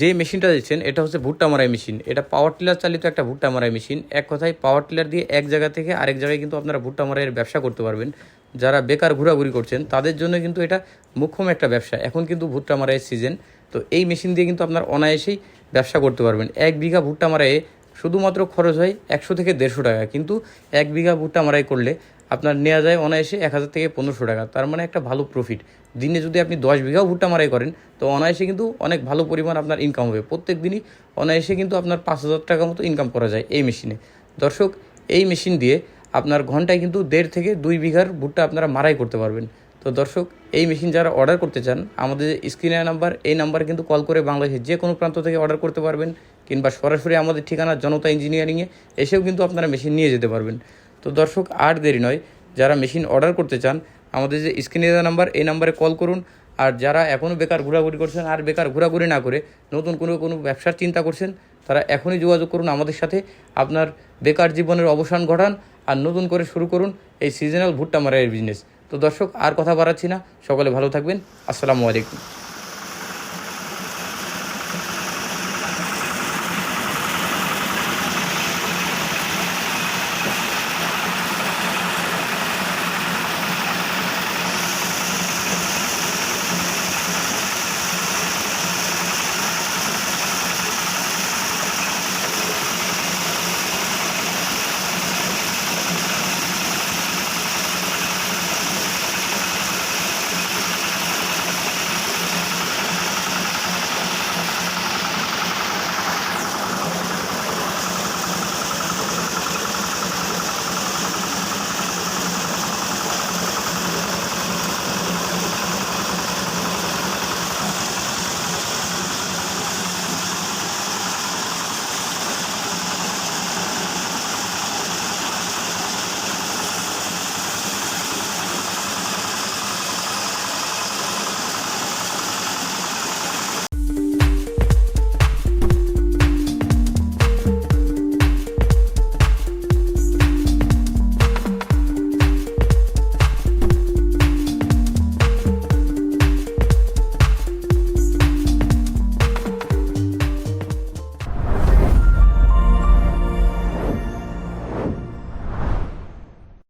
যে মেশিনটা দিচ্ছেন, এটা হচ্ছে ভুট্টা মারাই মেশিন। এটা পাওয়ার টিলার চালিত একটা ভুট্টা মারাই মেশিন। এক কথায় পাওয়ার টিলার দিয়ে এক জায়গা থেকে আরেক জায়গায় কিন্তু আপনারা ভুট্টা মারাইয়ের ব্যবসা করতে পারবেন। যারা বেকার ঘোরাঘুরি করছেন, তাদের জন্য কিন্তু এটা মুখ্যম একটা ব্যবসা। এখন কিন্তু ভুট্টা মারাইয়ের সিজন তো এই মেশিন দিয়ে কিন্তু আপনার অনায়াসেই ব্যবসা করতে পারবেন। এক বিঘা ভুট্টা মারাইয়ে শুধুমাত্র খরচ হয় একশো থেকে দেড়শো টাকা। কিন্তু এক বিঘা ভুট্টা মারাই করলে আপনার নেওয়া যায় অনায়াসে এক হাজার থেকে পনেরোশো টাকা। তার মানে একটা ভালো প্রফিট দিনে যদি আপনি দশ বিঘাও ভুট্টা মারাই করেন, তো অনায়াসে কিন্তু অনেক ভালো পরিমাণ আপনার ইনকাম হবে। প্রত্যেক দিনই অনায়াসে কিন্তু আপনার পাঁচ হাজার টাকা মতো ইনকাম করা যায় এই মেশিনে দর্শক, এই মেশিন দিয়ে আপনার ঘন্টায় কিন্তু দেড় থেকে দুই বিঘার ভুট্টা আপনারা মারাই করতে পারবেন। তো দর্শক, এই মেশিন যারা অর্ডার করতে চান, আমাদের যে স্ক্রিনে নাম্বার এই নাম্বারে কিন্তু কল করে বাংলাদেশের যে কোনো প্রান্ত থেকে অর্ডার করতে পারবেন কিংবা সরাসরি আমাদের ঠিকানা জনতা ইঞ্জিনিয়ারিংয়ে এসেও কিন্তু আপনারা মেশিন নিয়ে যেতে পারবেন। তো দর্শক, আর দেরি নয়, যারা মেশিন অর্ডার করতে চান, আমাদের যে স্ক্রিনে দেওয়া নাম্বার এই নাম্বারে কল করুন। আর যারা এখনও বেকার ঘোরাঘুরি করছেন, আর বেকার ঘোরাঘুরি না করে, নতুন কোনো কোনো ব্যবসার চিন্তা করছেন, তারা এখনই যোগাযোগ করুন আমাদের সাথে। আপনার বেকার জীবনের অবসান ঘটান, আর নতুন করে শুরু করুন এই সিজনাল ভুট্টা মারাইয়ের বিজনেস তো দর্শক আর কথা বাড়াচ্ছি না। সকলে ভালো থাকবেন। আসসালামু আলাইকুম।